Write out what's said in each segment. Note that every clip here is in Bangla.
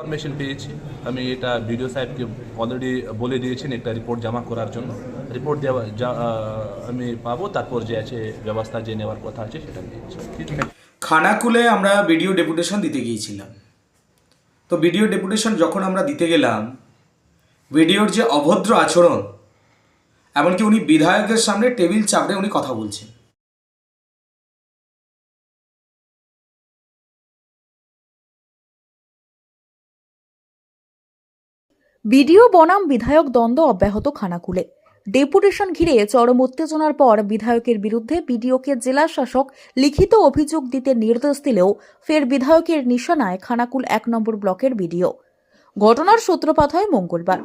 ইনফরমেশন পেয়েছি। আমি এটা ভিডিও সাহেবকে অলরেডি বলে দিয়েছেন একটা রিপোর্ট জমা করার জন্য। রিপোর্ট দেওয়া আমি পাবো, তারপর যে আছে ব্যবস্থা যে নেওয়ার কথা আছে সেটা নিয়েছি খানাকুলে আমরা ভিডিও ডেপুটেশন দিতে গিয়েছিলাম। তো ভিডিও ডেপুটেশন যখন আমরা দিতে গেলাম ভিডিওর যে অভদ্র আচরণ, এমনকি উনি বিধায়কের সামনে টেবিল চাপড়ে উনি কথা বলছেন। বিডিও বনাম বিধায়ক দ্বন্দ্ব অব্যাহত খানাকুলে। ডেপুটেশন ঘিরে চরম উত্তেজনার পর বিধায়কের বিরুদ্ধে বিডিওকে জেলা শাসক লিখিত অভিযোগ দিতে নির্দেশ দিলেও ফের বিধায়কের নিশানায় খানাকুল এক নম্বর ব্লকের বিডিও। ঘটনার সূত্রপাত হয় মঙ্গলবার।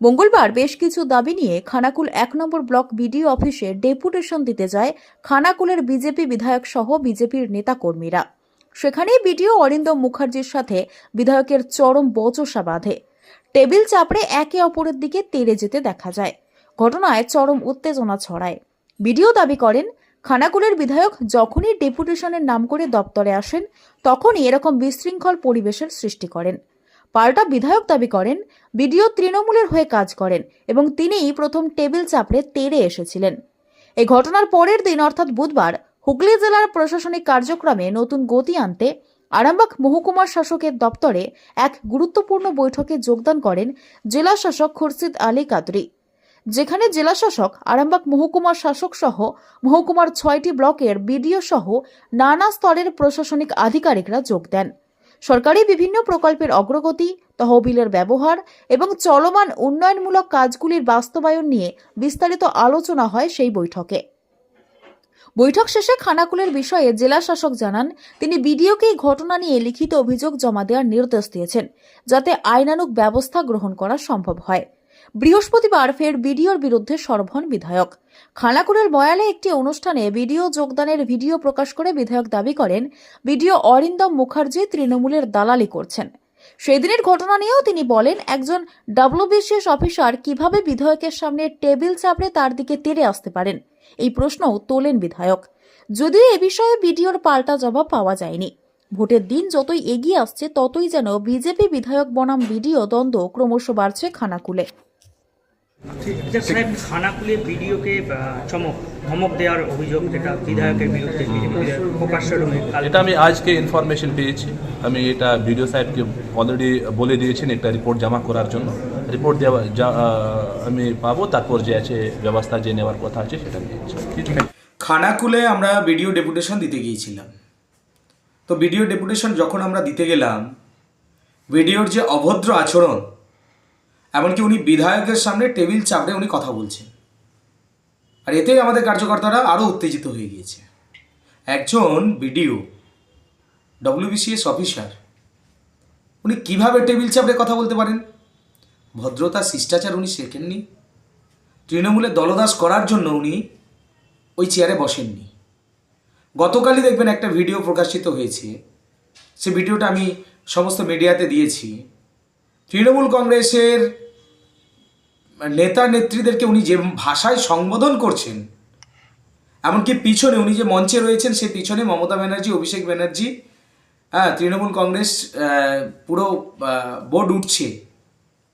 মঙ্গলবার বেশ কিছু দাবি নিয়ে খানাকুল এক নম্বর ব্লক বিডিও অফিসে ডেপুটেশন দিতে যায় খানাকুলের বিজেপি বিধায়ক সহ বিজেপির নেতাকর্মীরা। সেখানেই বিডিও অরিন্দম মুখার্জির সাথে বিধায়কের চরম বচসা বাঁধে। টেবিল চাপড়ে একে অপরের দিকে তেড়ে যেতে দেখা যায়। ঘটনায় চরম উত্তেজনা ছড়ায়। বিডিও দাবি করেন, খানাকুলের বিধায়ক যখনই ডেপুটেশনের নাম করে দপ্তরে আসেন, তখনই এরকম বিশৃঙ্খল পরিবেশের সৃষ্টি করেন। পাল্টা বিধায়ক দাবি করেন, বিডিও তৃণমূলের হয়ে কাজ করেন এবং তিনিই প্রথম টেবিল চাপড়ে তেড়ে এসেছিলেন। এই ঘটনার পরের দিন, অর্থাৎ বুধবার, হুগলি জেলার প্রশাসনিক কার্যক্রমে নতুন গতি আনতে আরামবাগ মহকুমার শাসকের দপ্তরে এক গুরুত্বপূর্ণ বৈঠকে যোগদান করেন জেলা শাসক খুরশিদ আলী কাদরি। যেখানে জেলা শাসক, আরামবাগ মহকুমার শাসক সহ মহকুমার ছয়টি ব্লকের বিডিও সহ নানা স্তরের প্রশাসনিক আধিকারিকরা যোগ দেন। সরকারি বিভিন্ন প্রকল্পের অগ্রগতি, তহবিলের ব্যবহার এবং চলমান উন্নয়নমূলক কাজগুলির বাস্তবায়ন নিয়ে বিস্তারিত আলোচনা হয় সেই বৈঠকে। বৈঠক শেষে খানাকুলের বিষয়ে জেলা শাসক জানান, তিনি বিডিওকে এই ঘটনা নিয়ে লিখিত অভিযোগ জমা দেওয়ার নির্দেশ দিয়েছেন, যাতে আইনানুগ ব্যবস্থা গ্রহণ করা সম্ভব হয়। বৃহস্পতিবার ফের বিডিওর বিরুদ্ধে সরব হন বিধায়ক। খানাকুলের বয়ালে একটি অনুষ্ঠানে বিডিও যোগদানের ভিডিও প্রকাশ করে বিধায়ক দাবি করেন, বিডিও অরিন্দম মুখার্জি তৃণমূলের দালালি করছেন। সেই দিনের ঘটনা নিয়েও তিনি বলেন, একজন ডাব্লিউবিসিএস অফিসার কীভাবে বিধায়কের সামনে টেবিল চাপড়ে তার দিকে তেড়ে আসতে পারেন। এই প্রশ্নও তোলেন বিধায়ক। যদিও এ বিষয়ে বিডিওর পাল্টা জবাব পাওয়া যায়নি। ভোটের দিন যতই এগিয়ে আসছে ততই যেন বিজেপি বিধায়ক বনাম বিডিও দ্বন্দ্ব ক্রমশ বাড়ছে খানাকুলে। সাহেব খানাকুলে ভিডিওকে চমক ধমক দেওয়ার অভিযোগ যেটা বিধায়কের বিরুদ্ধে প্রকাশ্য এটা আমি আজকে ইনফরমেশন পেয়েছি। আমি এটা ভিডিও সাহেবকে অলরেডি বলে দিয়েছেন একটা রিপোর্ট জমা করার জন্য। রিপোর্ট দেওয়া যা- আমি পাবো। তারপর যে আছে, ব্যবস্থা যে নেওয়ার কথা আছে, সেটা আছে। খানাকুলে আমরা ভিডিও ডেপুটেশন দিতে গিয়েছিলাম। তো ভিডিও ডেপুটেশন যখন আমরা দিতে গেলাম ভিডিওর যে অভদ্র আচরণ, এমনকি উনি বিধায়কের সামনে টেবিল চাপড়ে উনি কথা বলছেন। আর এতেই আমাদের কার্যকর্তারা আরও উত্তেজিত হয়ে গিয়েছে। একজন বিডিও ডব্লিউবিসিএস অফিসার উনি কীভাবে টেবিল চাপড়ে কথা বলতে পারেন? ভদ্রতা শিষ্টাচার উনি শেখেননি? তৃণমূলের দলদাস করার জন্য উনি ওই চেয়ারে বসেননি। গতকালই দেখবেন একটা ভিডিও প্রকাশিত হয়েছে। সে ভিডিওটা আমি সমস্ত মিডিয়াতে দিয়েছি। তৃণমূল কংগ্রেসের নেতা নেত্রীদেরকে উনি যে ভাষায় সম্বোধন করছেন, এমনকি পিছনে উনি যে মঞ্চে রয়েছেন, সে পিছনে মমতা ব্যানার্জি, অভিষেক ব্যানার্জি হ্যাঁ তৃণমূল কংগ্রেস পুরো বোর্ড উঠছে।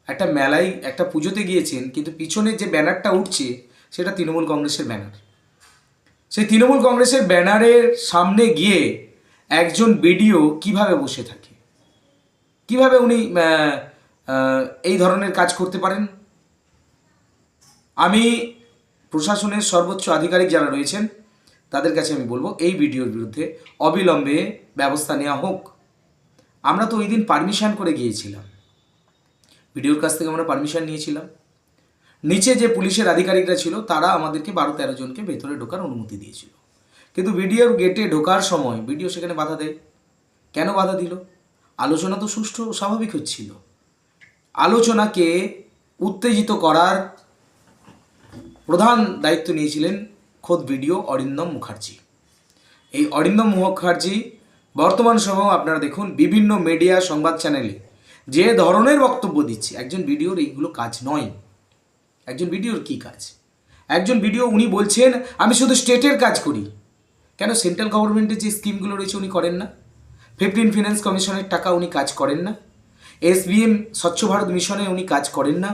একটা মেলায় একটা পুজোতে গিয়েছেন, কিন্তু পিছনে যে ব্যানারটা উঠছে, সেটা তৃণমূল কংগ্রেসের ব্যানার। সেই তৃণমূল কংগ্রেসের ব্যানারের সামনে গিয়ে একজন বিডিও কীভাবে বসে থাকে? কীভাবে উনি এই ধরনের কাজ করতে পারেন? আমি প্রশাসনের সর্বোচ্চ আধিকারিক যারা রয়েছেন, তাদের কাছে আমি বলব, এই ভিডিওর বিরুদ্ধে অবিলম্বে ব্যবস্থা নেওয়া হোক। আমরা তো ওই দিন পারমিশন করে গিয়েছিলাম। ভিডিওর কাছ থেকে আমরা পারমিশন নিয়েছিলাম। নিচে যে পুলিশের আধিকারিকরা ছিল, তারা আমাদেরকে বারো তেরো জনকে ভেতরে ঢোকার অনুমতি দিয়েছিল। কিন্তু ভিডিওর গেটে ঢোকার সময় ভিডিও সেখানে বাধা দেয়। কেন বাধা দিল? আলোচনা তো সুষ্ঠু, স্বাভাবিক হচ্ছিল। আলোচনাকে উত্তেজিত করার প্রধান দায়িত্ব নিয়েছিলেন খোদ ভিডিও অরিন্দম মুখার্জি। এই অরিন্দম মুখার্জি বর্তমান সময় আপনারা দেখুন বিভিন্ন মিডিয়া সংবাদ চ্যানেলে যে ধরনের বক্তব্য দিচ্ছে, একজন ভিডিওর এইগুলো কাজ নয়। একজন ভিডিওর কি কাজ? একজন ভিডিও উনি বলছেন, আমি শুধু স্টেটের কাজ করি। কেন সেন্ট্রাল গভর্নমেন্টের যে স্কিমগুলো রয়েছে উনি করেন না? ফিফটিন ফিনান্স কমিশনের টাকা উনি কাজ করেন না? এসবিএম স্বচ্ছ ভারত মিশনে উনি কাজ করেন না?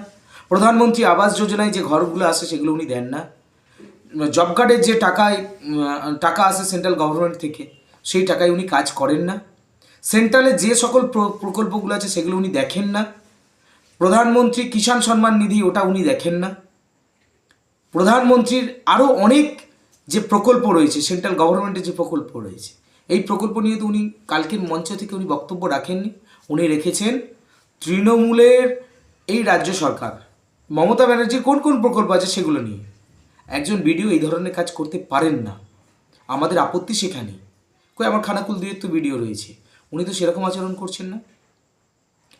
প্রধানমন্ত্রী আবাস যোজনায় যে ঘরগুলো আসে সেগুলো উনি দেন না? জব কার্ডের যে টাকায় টাকা আসে সেন্ট্রাল গভর্নমেন্ট থেকে, সেই টাকায় উনি কাজ করেন না? সেন্ট্রালে যে সকল প্র- প্রকল্পগুলো আছে সেগুলো উনি দেখেন না। প্রধানমন্ত্রী কিষাণ সম্মান নিধি, ওটা উনি দেখেন না। প্রধানমন্ত্রীর আরও অনেক যে প্রকল্প রয়েছে, সেন্ট্রাল গভর্নমেন্টের যে প্রকল্প রয়েছে, এই প্রকল্প নিয়ে তো উনি কালকের মঞ্চ থেকে উনি বক্তব্য রাখেননি। উনি রেখেছেন তৃণমূলের এই রাজ্য সরকার। মমতা ব্যানার্জির কোন কোন প্রকল্প আছে সেগুলো নিয়ে। একজন ভিডিও এই ধরনের কাজ করতে পারেন না। আমাদের আপত্তি সেখানেই। কই, আমার খানাকুল দুইয়ের তো ভিডিও রয়েছে। উনি তো সেরকম আচরণ করছেন না।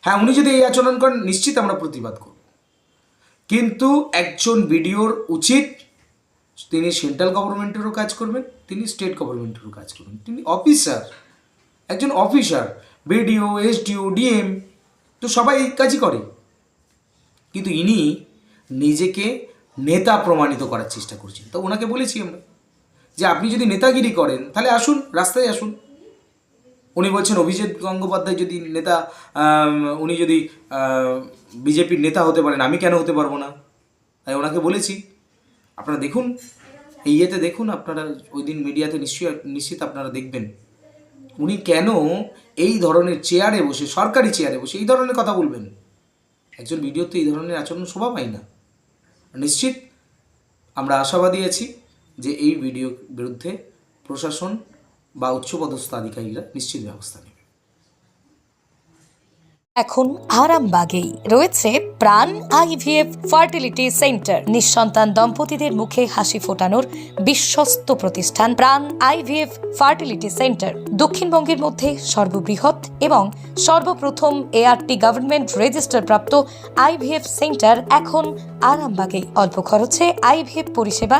হ্যাঁ উনি যদি এই আচরণ করেন, নিশ্চিত আমরা প্রতিবাদ করব। কিন্তু একজন বিডিওর উচিত, তিনি সেন্ট্রাল গভর্নমেন্টেরও কাজ করবেন, তিনি স্টেট গভর্নমেন্টেরও কাজ করবেন। তিনি অফিসার, একজন অফিসার, বিডিও, এসডিও, ডিএম, তো সবাই এই কাজই করে। কিন্তু ইনি নিজেকে নেতা প্রমাণিত করার চেষ্টা করছেন। তো ওনাকে বলেছি আমরা যে, আপনি যদি নেতাগিরি করেন, তাহলে আসুন, রাস্তায় আসুন। উনি বলছেন অভিজিৎ গঙ্গোপাধ্যায় যদি নেতা উনি যদি বিজেপির নেতা হতে পারেন, আমি কেন হতে পারব না? তাই ওনাকে বলেছি। আপনারা দেখুন, এই ইয়েতে দেখুন, আপনারা ওই দিন মিডিয়াতে নিশ্চয়ই, নিশ্চিত আপনারা দেখবেন। উনি কেন এই ধরনের চেয়ারে বসে, সরকারি চেয়ারে বসে এই ধরনের কথা বলবেন? একজন ভিডিওতে এই ধরনের আচরণ শোভা পায় না। নিশ্চিত আমরা আশাবাদী আছি যে এই ভিডিওর বিরুদ্ধে প্রশাসন বা উচ্চপদস্থ আধিকারিকরা নিশ্চিত ব্যবস্থা নেবে। এখন আরামবাগেই রয়েছে প্রাণ আইভিএফ ফার্টিলিটি সেন্টার। নিঃসন্তান দম্পতিদের মুখে হাসি ফোটানোর বিশ্বস্ত প্রতিষ্ঠান প্রাণ আইভিএফ ফার্টিলিটি সেন্টার। দক্ষিণবঙ্গের মধ্যে সর্ববৃহৎ এবং সর্বপ্রথম এআরটি গভর্নমেন্ট রেজিস্টার প্রাপ্ত আইভিএফ সেন্টার এখন আরামবাগেই অল্প খরচে আইভিএফ পরিষেবা